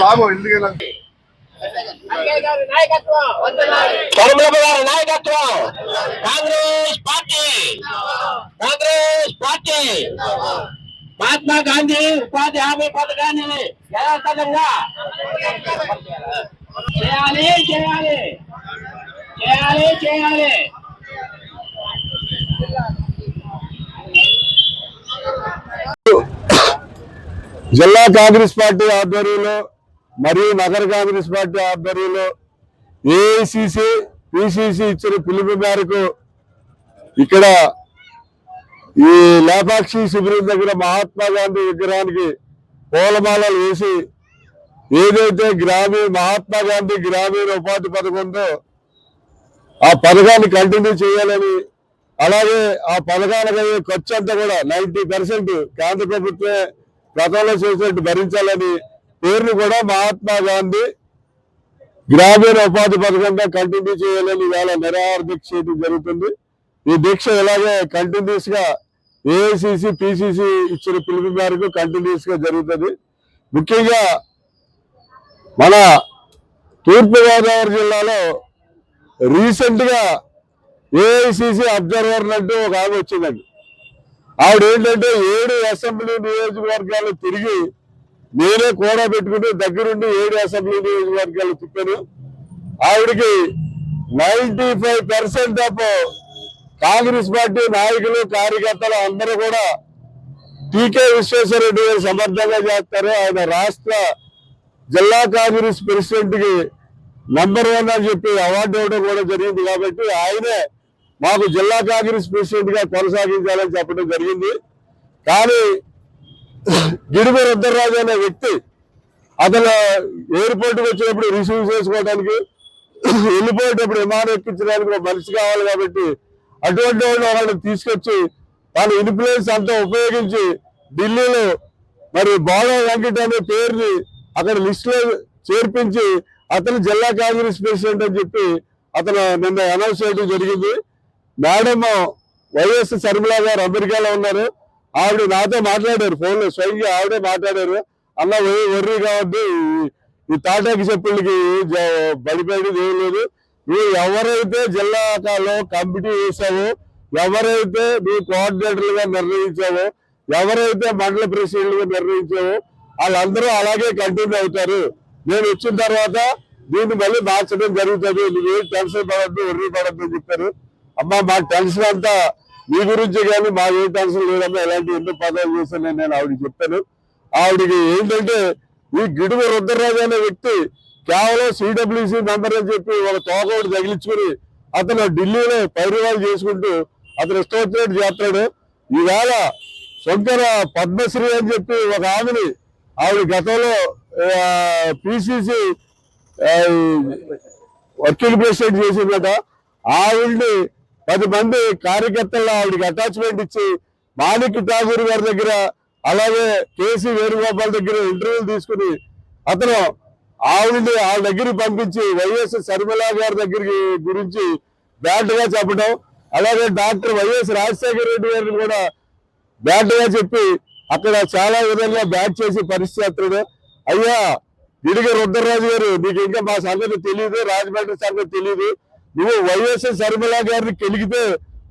బాబు ఎందుకు కరుమలమ్మ గారి నాయకత్వం Congress party Congress party Mahatma Gandhi ఉపాధి హామీ పథకాన్ని యథాతథంగా చేయాలి చేయాలి చేయాలి చేయాలి. జిల్లా కాంగ్రెస్ పార్టీ ఆధ్వర్యంలో మరియు నగర కాంగ్రెస్ పార్టీ ఆధ్వర్యంలో ఏఐసిసి పిసిసి ఇచ్చిన పిలుపు మేరకు ఇక్కడ ఈ లేపాక్షి శిబిరం దగ్గర మహాత్మా గాంధీ విగ్రహానికి పూలమాలలు వేసి ఏదైతే గ్రామీణ మహాత్మా గాంధీ గ్రామీణ ఉపాధి పథకం ఆ పథకాన్ని కంటిన్యూ చేయాలని అలాగే ఆ పథకాలకు అయ్యే ఖర్చు అంతా కూడా నైన్టీ పర్సెంట్ కేంద్ర ప్రభుత్వమే గతంలో చేసినట్టు భరించాలని పేరును కూడా మహాత్మా గాంధీ గ్రామీణ ఉపాధి పథకంగా కంటిన్యూ చేయాలని ఇవాళ నిరాహార దీక్ష చేయడం జరుగుతుంది. ఈ దీక్ష ఇలాగే కంటిన్యూస్గా ఏఐసిసి పిసిసి ఇచ్చిన పిలుపు మేరకు కంటిన్యూస్గా జరుగుతుంది. ముఖ్యంగా మన తూర్పుగోదావరి జిల్లాలో రీసెంట్గా ఏఐసిసి అబ్జర్వర్ అంటూ ఒక ఆమె వచ్చిందండి. ఆవిడ ఏంటంటే ఏడు అసెంబ్లీ నియోజకవర్గాలు తిరిగి నేనే కూడా పెట్టుకుంటూ దగ్గరుండి ఏడు అసెంబ్లీ నియోజకవర్గాలు తిప్పాను. ఆవిడకి ninety five percent of Congress party నాయకులు కార్యకర్తలు అందరూ కూడా టీకే విశ్వేశ్వరరెడ్డి గారు సమర్థంగా చేస్తారు. ఆయన రాష్ట్ర జిల్లా కాంగ్రెస్ ప్రెసిడెంట్కి నంబర్ వన్ అని చెప్పి అవార్డు ఇవ్వడం కూడా జరిగింది కాబట్టి ఆయనే మాకు జిల్లా కాంగ్రెస్ ప్రెసిడెంట్గా కొనసాగించాలని చెప్పడం జరిగింది. కానీ గిడుగు రుద్రరాజు అనే వ్యక్తి అతను ఎయిర్పోర్ట్ వచ్చినప్పుడు రిసీవ్ చేసుకోవడానికి వెళ్ళిపోయేటప్పుడు విమానం ఎక్కించడానికి ఒక మనిషి కావాలి కాబట్టి అటువంటి వాళ్ళని తీసుకొచ్చి వాళ్ళ ఇన్ఫ్లుయెన్స్ అంతా ఉపయోగించి ఢిల్లీలో మరి బాగా వెంకట అనే పేరుని అక్కడ లిస్ట్లో చేర్పించి అతను జిల్లా కాంగ్రెస్ ప్రెసిడెంట్ అని చెప్పి అతను నిన్న అనౌన్స్ చేయడం జరిగింది. మేడం వైఎస్ శర్మిలా గారు అమెరికాలో ఉన్నారు. ఆవిడ నాతో మాట్లాడారు ఫోన్లో స్వయంగా ఆవిడే మాట్లాడారు. అన్న వర్రీ కావద్దు. ఈ- తాటాకి చెప్పులకి బడిపేయడం ఏం లేదు. నువ్వు ఎవరైతే జిల్లాలో కమిటీ వేసావో ఎవరైతే నువ్వు కోఆర్డినేటర్లుగా నిర్ణయించావో ఎవరైతే మండల ప్రెసిడెంట్లుగా నిర్ణయించావో వాళ్ళందరూ అలాగే కంటిన్యూ అవుతారు. నేను వచ్చిన తర్వాత దీన్ని మళ్ళీ మార్చడం జరుగుతుంది. నువ్వేం టెన్షన్ పడద్దు ఒర్రీ పడద్దు అని చెప్పారు. అమ్మా మా టెన్షన్ అంతా మీ గురించి కానీ మా ఏ టెన్షన్ లేదమ్మా ఎలాంటి ఎన్నో పదాలు చేశాను నేను ఆవిడకి చెప్పాను. ఆవిడకి ఏంటంటే ఈ గిడుగు రుద్రరాజు అనే వ్యక్తి కేవలం సిడబ్ల్యూసి మెంబర్ అని చెప్పి ఒక తోక ఒకటి తగిలించుకుని అతను ఢిల్లీలో పైరువాలు చేసుకుంటూ అతను ఇష్టం వచ్చినట్టు చేస్తాడు ఈవేళ శంకర పద్మశ్రీ అని చెప్పి ఒక ఆమెని ఆవిడ గతంలో పిసిసి వర్కింగ్ ప్రెసిడెంట్ చేసిందట ఆవిడ్ని పది మంది కార్యకర్తల్లో ఆవిడకి అటాచ్మెంట్ ఇచ్చి మాణిక్ ఠాగూర్ గారి దగ్గర అలాగే కేసీ వేణుగోపాల్ దగ్గర ఇంటర్వ్యూలు తీసుకుని అతను ఆవిడ్ని వాళ్ళ దగ్గరికి పంపించి వైఎస్ శర్మిల గారి దగ్గరికి గురించి బ్యాడ్గా చెప్పడం అలాగే డాక్టర్ వైఎస్ రాజశేఖర రెడ్డి గారిని కూడా బ్యాడ్గా చెప్పి అక్కడ చాలా విధంగా బ్యాట్ చేసి పరిస్థితి అయ్యా గిడిగ రుద్రరాజు గారు నీకు ఇంకా మా సంగతి తెలియదు రాజమండ్రి సంగతి తెలియదు నువ్వు వైఎస్ఎస్ శర్మిల గారిని కలిగితే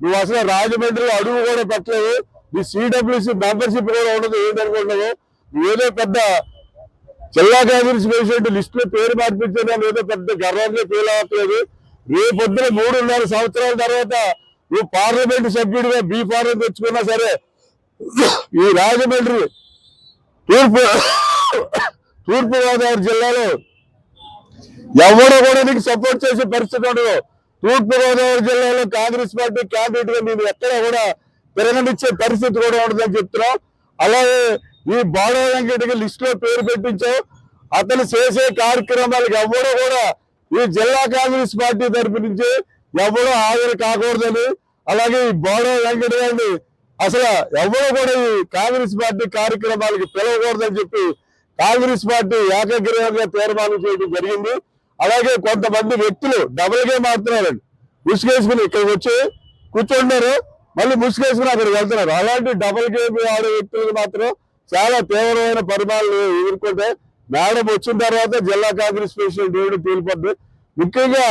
నువ్వు అసలు రాజమండ్రిలో అడుగు కూడా పెట్టలేవు. నీ సిడబ్ల్యూసి మెంబర్షిప్ కూడా ఉండదు ఏంటనుకుంటున్నావు ఏదో పెద్ద జిల్లా కాంగ్రెస్ ప్రెసిడెంట్ లిస్ట్లో పేరు మార్పించడం ఏదో పెద్ద గర్వంగా ఫీల్ అవ్వట్లేదు. రేపొద్దున మూడున్నర సంవత్సరాల తర్వాత నువ్వు పార్లమెంట్ సభ్యుడిగా బీ ఫారం తెచ్చుకున్నా సరే ఈ రాజమండ్రి తూర్పు తూర్పుగోదావరి జిల్లాలో ఎవరు కూడా నీకు సపోర్ట్ చేసే పరిస్థితి ఉండదు. తూర్పుగోదావరి జిల్లాలో కాంగ్రెస్ పార్టీ క్యాండిడేట్గా మేము ఎక్కడ కూడా తిరగనిచ్చే పరిస్థితి కూడా ఉండదని చెప్తున్నాం. అలాగే ఈ బాడో వెంకటకి లిస్ట్లో పేరు పెట్టించావు అతను చేసే కార్యక్రమాలకు ఎవరు కూడా ఈ జిల్లా కాంగ్రెస్ పార్టీ తరపు నుంచి ఎవరు హాజరు కాకూడదని అలాగే ఈ బాడో వెంకట గారిని అసలు ఎవరు కూడా ఈ కాంగ్రెస్ పార్టీ కార్యక్రమాలకి పిలవకూడదని చెప్పి కాంగ్రెస్ పార్టీ ఏకగ్రీవంగా తీర్మానం చేయడం జరిగింది. అలాగే కొంతమంది వ్యక్తులు డబుల్గా మారుతున్నారండి. ముసుగేసుకుని ఇక్కడికి వచ్చి కూర్చుంటారు మళ్ళీ ముసుగేసుకుని అక్కడికి వెళ్తున్నారు. అలాంటి డబుల్ గేమ్ ఆడే వ్యక్తులకు మాత్రం చాలా తీవ్రమైన పరిమాణాలు ఎదుర్కొంటే మేడం వచ్చిన తర్వాత జిల్లా కాంగ్రెస్ ప్రెసిడెంట్ దేవుడు తేలిపోద్ది ముఖ్యంగా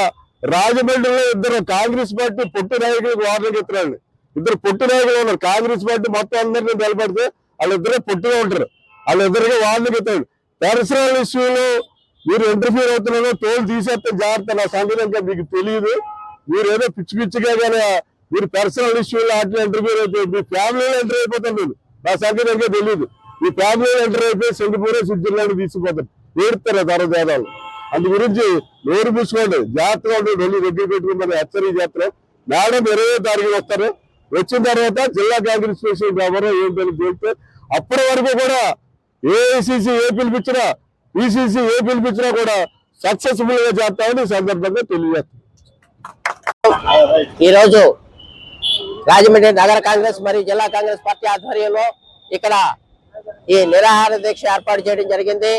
రాజమండ్రిలో ఇద్దరు కాంగ్రెస్ పార్టీ పొట్టు నాయకులకు వార్తలు ఇద్దరు పొట్టు నాయకులు ఉన్నారు. కాంగ్రెస్ పార్టీ మొత్తం అందరినీ నిలబడితే వాళ్ళిద్దరే పొట్టుగా ఉంటారు. వాళ్ళిద్దరికి వార్తలు పెట్టాడు పరిసరాల విషయంలో మీరు ఇంటర్ఫీర్ అవుతున్నారో తోలు తీసేస్తే జాగ్రత్త. నా సంగతి మీకు తెలియదు మీరు ఏదో పిచ్చి పిచ్చిగా కానీ మీరు పర్సనల్ ఇష్యూలో అట్లా ఇంటర్ఫీర్ అయిపోయి మీ ఫ్యామిలీలో ఎంటర్ అయిపోతాను నేను నా సంగతి ఇంకా తెలియదు మీ ఫ్యామిలీలో ఎంటర్ అయిపోయి సింగపూర్ స్విట్జర్లాండ్ తీసుకుపోతాను ఏడుతారు తర్వాత వేదాలు అందు గురించి నోరు పూసుకోండి జాగ్రత్తగా ఉంటుంది ఢిల్లీ రెడ్డి పెట్టుకుని హెచ్చరిక చేస్తారు మేడం ఇరవై తారీఖున వస్తారు. వచ్చిన తర్వాత జిల్లా కాంగ్రెస్ ప్రెసిడెంట్ ఎవరో ఏంటని తెలిస్తే అప్పటి వరకు కూడా ఏఐసిసి ఏ పిలిపించినా ఈసీసీ ఏ పిలిపించినా కూడా సక్సెస్ఫుల్గా చేస్తామని ఈ సందర్భంగా తెలియజేస్తాం ఈరోజు రాజమండ్రి నగర కాంగ్రెస్ మరియు జిల్లా కాంగ్రెస్ పార్టీ ఆధ్వర్యంలో ఇక్కడ ఈ నిరాహార దీక్ష ఏర్పాటు చేయడం జరిగింది.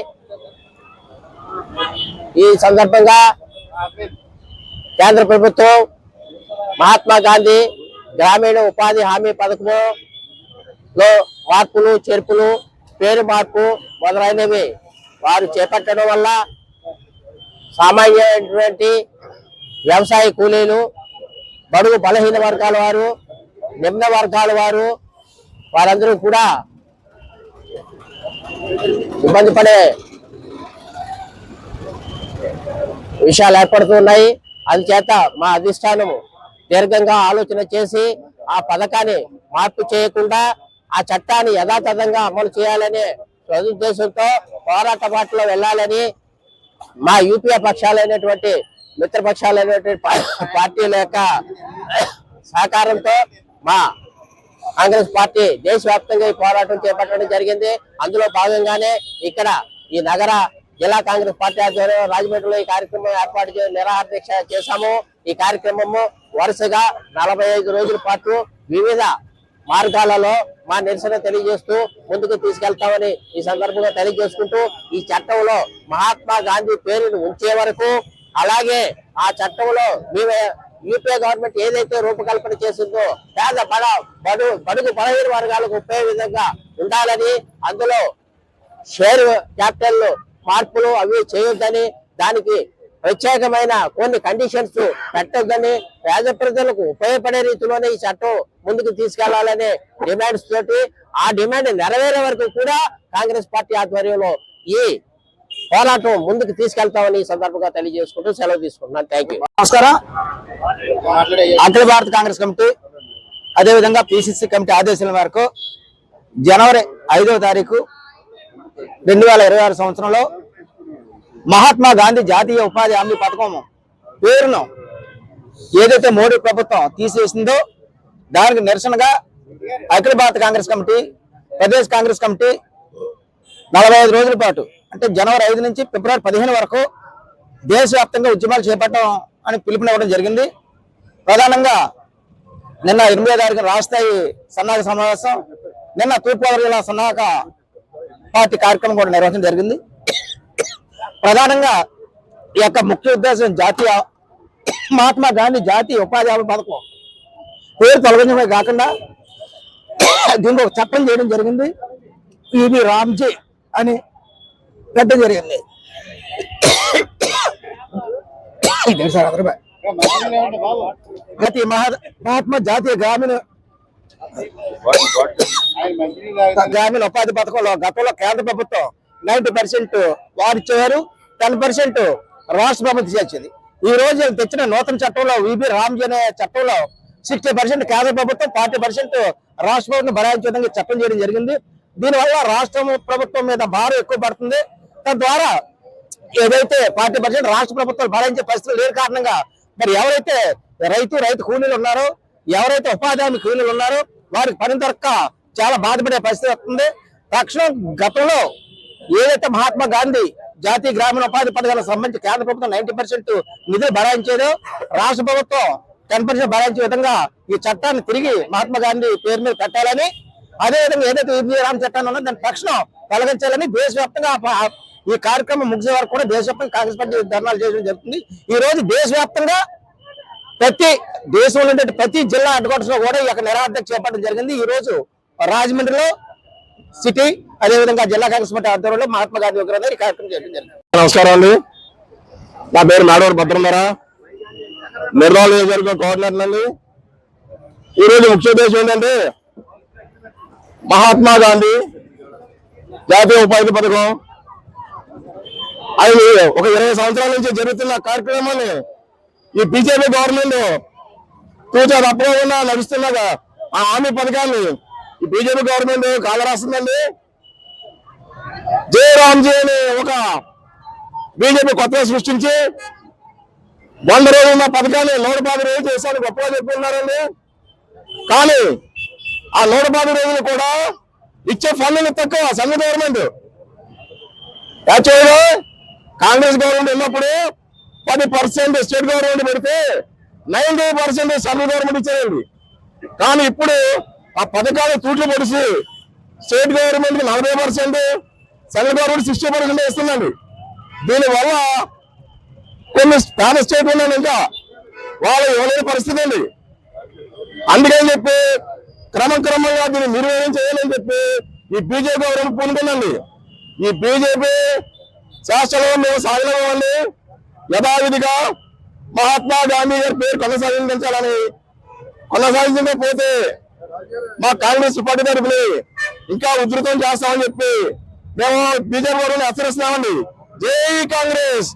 ఈ సందర్భంగా కేంద్ర ప్రభుత్వం మహాత్మా గాంధీ గ్రామీణ ఉపాధి హామీ పథకంలో మార్పులు చేర్పులు పేరు మార్పు మొదలైనవి. వారు చేపట్టడం వల్ల సామాన్యమైనటువంటి వ్యవసాయ కూలీలు బడుగు బలహీన వర్గాల వారు నిమ్న వర్గాల వారు వారందరూ కూడా ఇబ్బంది పడే విషయాలు ఏర్పడుతున్నాయి అందుచేత మా అధిష్టానము దీర్ఘంగా ఆలోచన చేసి ఆ పథకాన్ని మార్పు చేయకుండా ఆ చట్టాన్ని యథాతథంగా అమలు చేయాలనే సదుద్దేశంతో పోరాట బాటలో వెళ్ళాలని మా యూపీఏ పక్షాలైనటువంటి మిత్రపక్షాలైనటువంటి పార్టీల యొక్క సహకారంతో మా కాంగ్రెస్ పార్టీ దేశవ్యాప్తంగా ఈ పోరాటం చేపట్టడం జరిగింది. అందులో భాగంగానే ఇక్కడ ఈ నగర జిల్లా కాంగ్రెస్ పార్టీ ఆధ్వర్యంలో రాజమండ్రిలో ఈ కార్యక్రమం ఏర్పాటు చేసి నిరాహార దీక్ష చేశాము. ఈ కార్యక్రమము వరుసగా నలభై ఐదు రోజుల పాటు వివిధ మార్గాలలో మా నిరసన తెలియజేస్తూ ముందుకు తీసుకెళ్తామని ఈ సందర్భంగా తెలియజేసుకుంటూ ఈ చట్టంలో మహాత్మా గాంధీ పేరును ఉంచే వరకు అలాగే ఆ చట్టంలో మేము యూపీఏ గవర్నమెంట్ ఏదైతే రూపకల్పన చేసిందో పేద బడ బడు బడుగు బలహీన వర్గాలకు ఉపయోగ విధంగా ఉండాలని అందులో షేర్ క్యాపిటల్ మార్పులు అవి చేయొద్దని దానికి ప్రత్యేకమైన కొన్ని కండిషన్స్ పెట్టొద్దని పేద ప్రజలకు ఉపయోగపడే రీతిలోనే ఈ చట్టం ముందుకు తీసుకెళ్ళాలనే డిమాండ్స్ తోటి ఆ డిమాండ్ నెరవేరే వరకు కూడా కాంగ్రెస్ పార్టీ ఆధ్వర్యంలో ఈ పోరాటం ముందుకు తీసుకెళ్తామని ఈ సందర్భంగా తెలియజేసుకుంటూ సెలవు తీసుకుంటున్నాను. థ్యాంక్ యూ నమస్కారం. అఖిల భారత కాంగ్రెస్ కమిటీ అదేవిధంగా పిసిసి కమిటీ ఆదేశాల మేరకు జనవరి ఐదవ తారీఖు రెండు వేల ఇరవై ఆరు సంవత్సరంలో మహాత్మా గాంధీ జాతీయ ఉపాధి హామీ పథకం పేరును ఏదైతే మోడీ ప్రభుత్వం తీసేసిందో దానికి నిరసనగా అఖిల భారత Congress committee Pradesh Congress committee నలభై ఐదు రోజుల పాటు అంటే జనవరి ఐదు నుంచి ఫిబ్రవరి పదిహేను వరకు దేశవ్యాప్తంగా ఉద్యమాలు చేపట్టడం అని పిలుపునివ్వడం జరిగింది. ప్రధానంగా నిన్న ఎనిమిదో తారీఖు రాష్ట్రాయి సన్నాహక సమావేశం నిన్న తూర్పుగోదావరి జిల్లా సన్నాహక పార్టీ కార్యక్రమం కూడా నిర్వహించడం జరిగింది. ప్రధానంగా ఈ యొక్క ముఖ్య ఉద్దేశం జాతీయ మహాత్మా గాంధీ జాతీయ ఉపాధి హామీ పథకం. పేరు తొలగించడమే కాకుండా దీనికి ఒక చట్టం చేయడం జరిగింది. ఇది రామ్జీ అని పెట్టడం జరిగింది. మహా- మహాత్మా జాతీయ గ్రామీణ గ్రామీణ ఉపాధి పథకంలో గతంలో కేంద్ర ప్రభుత్వం నైన్టీ పర్సెంట్ వారు ఇచ్చేవారు టెన్ పర్సెంట్ రాష్ట్ర ప్రభుత్వం చేసింది ఈ రోజు తెచ్చిన నూతన చట్టంలో విబి రామ్జీ అనే చట్టంలో సిక్స్టీ పర్సెంట్ కేంద్ర ప్రభుత్వం ఫార్టీ పర్సెంట్ రాష్ట్ర ప్రభుత్వం భరాయించే విధంగా చట్టం చేయడం జరిగింది. దీనివల్ల రాష్ట్ర ప్రభుత్వం మీద భారం ఎక్కువ పడుతుంది. తద్వారా ఏదైతే ఫార్టీ పర్సెంట్ రాష్ట్ర ప్రభుత్వాలు భరించే పరిస్థితులు లేని కారణంగా మరి ఎవరైతే రైతు రైతు కూలీలు ఉన్నారో ఎవరైతే ఉపాధి హామీ కూలీలు ఉన్నారో వారికి పని దొరక్క చాలా బాధపడే పరిస్థితి వస్తుంది. తక్షణం గతంలో ఏదైతే మహాత్మా గాంధీ జాతీయ గ్రామీణ ఉపాధి పథకాలకు సంబంధించి కేంద్ర ప్రభుత్వం నైన్టీ పర్సెంట్ నిధులు భరాయించేదో రాష్ట్ర ప్రభుత్వం టెన్ పర్సెంట్ భరాయించే విధంగా ఈ చట్టాన్ని తిరిగి మహాత్మా గాంధీ పేరు మీద పెట్టాలని అదేవిధంగా ఏదైతే ఈబీ రామ్ చట్టాన్ని ఉన్నదో దాన్ని తక్షణం తొలగించాలని దేశవ్యాప్తంగా ఈ కార్యక్రమం ముగిసే వరకు కూడా దేశవ్యాప్తంగా కాంగ్రెస్ పార్టీ ధర్నాలు చేయడం జరుగుతుంది. ఈ రోజు దేశవ్యాప్తంగా ప్రతి దేశంలో ఉండే ప్రతి జిల్లా హెడ్ క్వార్టర్స్లో కూడా ఈ యొక్క నిరాధ చేపట్టడం జరిగింది. ఈ రోజు రాజమండ్రిలో సిటీ అదేవిధంగా జిల్లా కాంగ్రెస్ పార్టీ ఆధ్వర్యంలో మహాత్మా గాంధీ విగ్రహం ఈ కార్యక్రమం చేయడం జరిగింది. నమస్కారం అండి. నా పేరు మేడవర్ భద్రంధారా. నిర్మల్ నియోజకవర్గం కోఆర్డినేటర్ అండి. ఈరోజు ముఖ్య ఉద్దేశం ఏంటంటే మహాత్మా గాంధీ జాతీయ ఉపాధి పథకం. అది ఒక ఇరవై సంవత్సరాల నుంచి జరుగుతున్న కార్యక్రమాన్ని ఈ బీజేపీ గవర్నమెంట్ తూచా తప్పకుండా నడుస్తున్నగా ఆ హామీ పథకాన్ని ఈ బీజేపీ గవర్నమెంట్ కాలరాస్తుందండి జై అని ఒక బీజేపీ కొత్తగా సృష్టించి వంద రోజులు ఉన్న పథకాన్ని నూట పది రోజులు చేశాను గొప్పగా చెప్పుకున్నారండి. కానీ ఆ నూట పది రోజులు కూడా ఇచ్చే ఫండ్లు తక్కువ సంఘ గవర్నమెంట్. యాక్చువల్గా కాంగ్రెస్ గవర్నమెంట్ ఉన్నప్పుడు పది పర్సెంట్ స్టేట్ గవర్నమెంట్ పెడితే నైన్టీ పర్సెంట్ సెంట్రల్ గవర్నమెంట్ ఇచ్చేయండి కానీ ఇప్పుడు ఆ పథకాలు తూట్లు పొడిచి స్టేట్ గవర్నమెంట్కి నలభై percent central government sixty percent ఇస్తుందండి. దీనివల్ల కొన్ని పేద స్టేట్ ఉన్నాను ఇంకా. వాళ్ళు ఇవ్వలేని పరిస్థితి అండి. అందుకని చెప్పి క్రమం క్రమంగా దీన్ని నిర్వహణ చేయాలని చెప్పి ఈ బీజేపీ గవర్నమెంట్ పూనుకుందండి. ఈ బీజేపీ శాస్త్రంలో మేము సాగలేమండి యథావిధిగా మహాత్మా గాంధీ గారి పేరు కొనసాగించాలని కొనసాగించకపోతే మా కాంగ్రెస్ పార్టీ తరఫుని ఇంకా ఉధృతం చేస్తామని చెప్పి మేము బీజేపీ గవర్నమెంట్ హెచ్చరిస్తున్నామండి. జై కాంగ్రెస్!